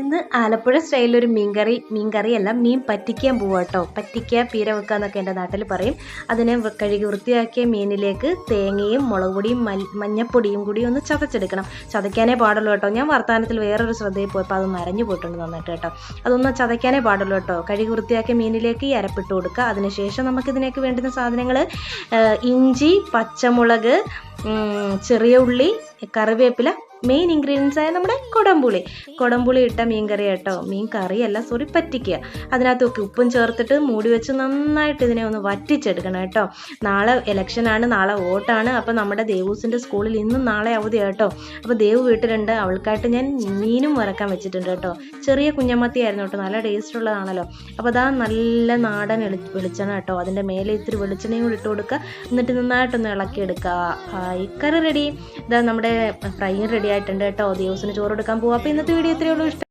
ഇന്ന് ആലപ്പുഴ സ്റ്റൈലിൽ ഒരു മീൻകറി മീൻകറിയല്ല മീൻ പറ്റിക്കാൻ പോവാ കേട്ടോ പറ്റിക്കുക പീര വെക്കുക എന്നൊക്കെ എന്റെ നാട്ടിൽ പറയും. അതിനെ കഴുകി വൃത്തിയാക്കിയ മീനിലേക്ക് തേങ്ങയും മുളക് പൊടിയും മഞ്ഞപ്പൊടിയും കൂടി ഒന്ന് ചതച്ചെടുക്കണം. ചതയ്ക്കാനേ പാടുള്ളൂ കേട്ടോ ഞാൻ വർത്തമാനത്തിൽ വേറൊരു ശ്രദ്ധയിൽ പോയപ്പോൾ അത് നരഞ്ഞു പോയിട്ടുണ്ട് നന്നായിട്ട് കേട്ടോ അതൊന്ന് ചതയ്ക്കാനേ പാടുള്ളൂ കേട്ടോ കഴുകി വൃത്തിയാക്കിയ മീനിലേക്ക് അരപ്പിട്ട് കൊടുക്കുക അതിനുശേഷം നമുക്കിതിനേക്ക് വേണ്ടുന്ന സാധനങ്ങൾ ഇഞ്ചി പച്ചമുളക് ചെറിയ ഉള്ളി കറിവേപ്പില മെയിൻ ഇൻഗ്രീഡിയൻസ് ആയ നമ്മുടെ കൊടംപുളി. കൊടംപുളി ഇട്ട മീൻ കറി കേട്ടോ മീൻ കറിയല്ല സോറി പറ്റിക്കുക. അതിനകത്തൊക്കെ ഉപ്പും ചേർത്തിട്ട് മൂടി വെച്ച് നന്നായിട്ട് ഇതിനെ ഒന്ന് വറ്റിച്ചെടുക്കണം കേട്ടോ. നാളെ ഇലക്ഷനാണ് നാളെ വോട്ടാണ്. അപ്പോൾ നമ്മുടെ ദേവൂസിന്റെ സ്കൂളിൽ ഇന്നും നാളെ അവധി കേട്ടോ അപ്പോൾ ദേവ് വീട്ടിലുണ്ട്. അവൾക്കായിട്ട് ഞാൻ മീനും വറക്കാൻ വെച്ചിട്ടുണ്ട് കേട്ടോ. ചെറിയ കുഞ്ഞമ്മത്തി ആയിരുന്നു കേട്ടോ. നല്ല ടേസ്റ്റ് ഉള്ളതാണല്ലോ. അപ്പോൾ അതാ നല്ല നാടൻ വെളിച്ചെണ്ണ കേട്ടോ. അതിന്റെ മേലെ ഇത്തിരി വെളിച്ചെണ്ണയും കൂടി ഇട്ട് കൊടുക്കുക. എന്നിട്ട് നന്നായിട്ടൊന്ന് ഇളക്കിയെടുക്കുക. ഈ കറി റെഡി ഇതാ നമ്മുടെ ഫ്രൈയും റെഡി ആയിട്ടുണ്ട് കേട്ടോ. ദിവസം ചോറ് എടുക്കാൻ പോവാം. അപ്പോൾ ഇന്നത്തെ വീഡിയോ ഇത്രയേ ഉള്ളൂ. ഇഷ്ടം